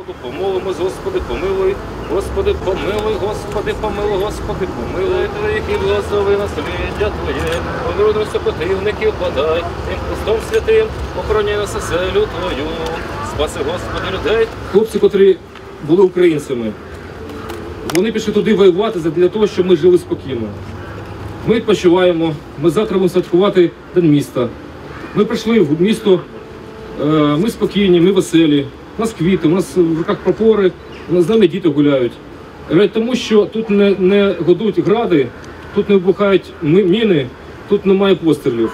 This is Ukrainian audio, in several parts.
Господу, помолимось, Господи, помилуй, Господи, помилуй, Господи, помилуй, Господи, помилуй, Твоїх і благослови насліддя Твоє, понудру супротивників подай, тим Христом святим, охороняй нас оселю Твою, спаси, Господи, людей. Хлопці, котрі були українцями, вони пішли туди воювати для того, щоб ми жили спокійно. Ми відпочиваємо, ми завтра будемо святкувати День міста. Ми прийшли в місто, е, ми спокійні, ми веселі. У нас квіти, у нас в руках прапори, з нами діти гуляють. Е, Тому що тут не, не годують гради, тут не вибухають міни, тут немає пострілів.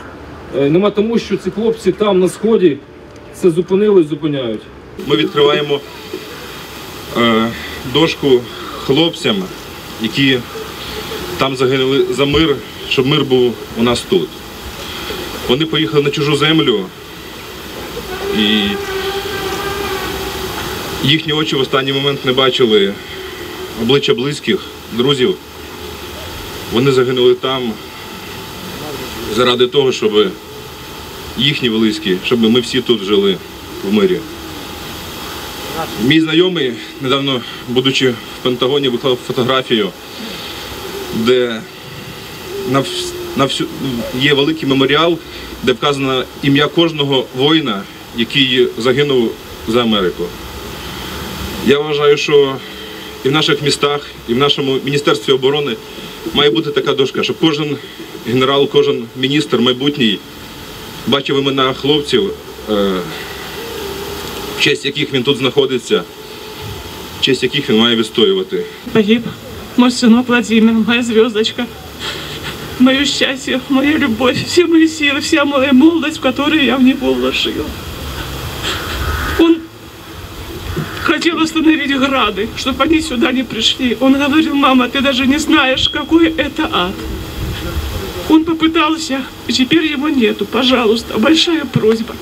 Е, Нема тому, що ці хлопці там на сході це зупинили і зупиняють. Ми відкриваємо е, дошку хлопцям, які там загинули за мир, щоб мир був у нас тут. Вони поїхали на чужу землю і їхні очі в останній момент не бачили обличчя близьких, друзів. Вони загинули там заради того, щоб їхні близькі, щоб ми всі тут жили в мирі. Мій знайомий недавно, будучи в Пентагоні, виклав фотографію, де на, на всю, є великий меморіал, де вказано ім'я кожного воїна, який загинув за Америку. Я вважаю, що і в наших містах, і в нашому Міністерстві оборони має бути така дошка, щоб кожен генерал, кожен міністр майбутній бачив імена хлопців. е, в честь яких він тут знаходиться, в честь яких він має відстоювати. Погиб мой сынок Владимир, моя звездочка, мое счастье, моя любовь, все мои силы, вся моя молодость, в которую я в него вложила. Хотел остановить грады, чтобы они сюда не пришли. Он говорил, мама, ты даже не знаешь, какой это ад. Он попытался, и теперь его нету. Пожалуйста, большая просьба.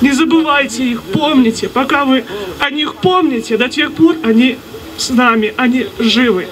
Не забывайте их, помните. Пока вы о них помните, до тех пор они с нами, они живы.